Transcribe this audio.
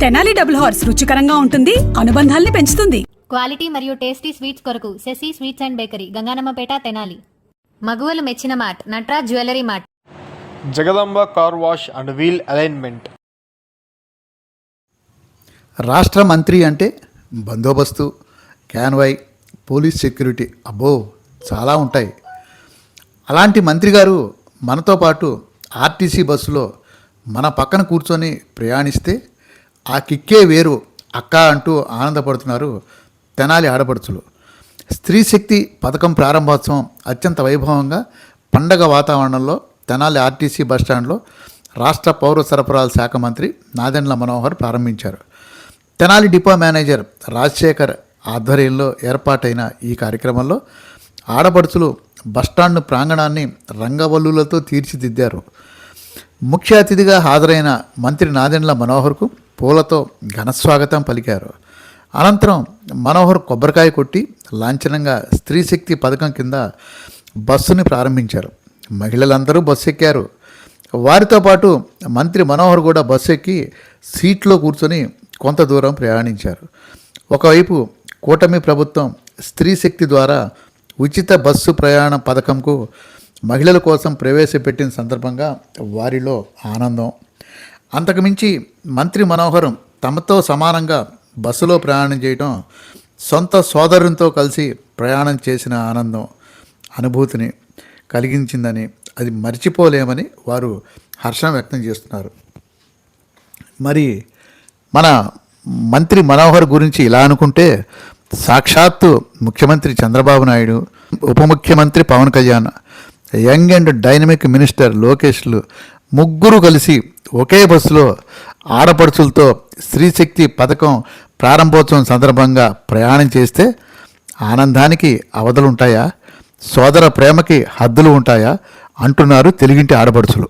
Tenali double horse రుచికరంగా ఉంటుంది అనుబంధాల్ని పెంచుతుంది. క్వాలిటీ మరియు టేస్టీ స్వీట్స్ కొరకు Sasi sweets and bakery Ganganammapeta Tenali. మగువలు మెచ్చిన mart Natraj jewellery mart. Jagadamba car wash and wheel alignment. రాష్ట్ర మంత్రి అంటే బందోబస్తు క్యాన్వాయ్ పోలీస్ సెక్యూరిటీ అబ్బో చాలా ఉంటాయి. అలాంటి మంత్రి గారు మనతో పాటు ఆర్టీసీ బస్సులో మన పక్కన కూర్చొని ప్రయాణిస్తే ఆ కిక్కే వేరు. అక్క అంటూ ఆనందపడుతున్నారు. తెనాలి ఆడపడుచులు. స్త్రీ శక్తి పథకం ప్రారంభోత్సవం అత్యంత వైభవంగా పండగ వాతావరణంలో తెనాలి ఆర్టీసీ బస్టాండ్లో రాష్ట్ర పౌర సరఫరాల శాఖ మంత్రి నాదెండ్ల మనోహర్ ప్రారంభించారు. తెనాలి డిపో మేనేజర్ రాజశేఖర్ ఆధ్వర్యంలో ఏర్పాటైన ఈ కార్యక్రమంలో ఆడపడుచులు బస్టాండ్ ప్రాంగణాన్ని రంగవల్లులతో తీర్చిదిద్దారు. ముఖ్య అతిథిగా హాజరైన మంత్రి నాదెండ్ల మనోహర్కు పూలతో ఘనస్వాగతం పలికారు. అనంతరం మనోహర్ కొబ్బరికాయ కొట్టి లాంఛనంగా స్త్రీ శక్తి పథకం కింద బస్సుని ప్రారంభించారు. మహిళలందరూ బస్సు ఎక్కారు వారితో పాటు మంత్రి మనోహర్ కూడా బస్సు ఎక్కి సీట్లో కూర్చొని కొంత దూరం ప్రయాణించారు. ఒకవైపు కూటమి ప్రభుత్వం స్త్రీ శక్తి ద్వారా ఉచిత బస్సు ప్రయాణ పథకంకు మహిళల కోసం ప్రవేశపెట్టిన సందర్భంగా వారిలో ఆనందం అంతకుమించి మంత్రి మనోహరం తమతో సమానంగా బస్సులో ప్రయాణం చేయటం సొంత సోదరునితో కలిసి ప్రయాణం చేసిన ఆనందం అనుభూతిని కలిగించిందని అది మర్చిపోలేమని వారు హర్షం వ్యక్తం చేస్తున్నారు. మరి మన మంత్రి మనోహర్ గురించి ఇలా అనుకుంటే సాక్షాత్తు ముఖ్యమంత్రి చంద్రబాబు నాయుడు ఉప ముఖ్యమంత్రి Pawan Kalyan young and dynamic minister లోకేష్లు ముగ్గురు కలిసి ఒకే బస్సులో ఆడపడుచులతో స్త్రీశక్తి పథకం ప్రారంభోత్సవం సందర్భంగా ప్రయాణం చేస్తే ఆనందానికి అవధులుంటాయా? సోదర ప్రేమకి హద్దులు ఉంటాయా? అంటున్నారు తెలుగింటి ఆడపడుచులు.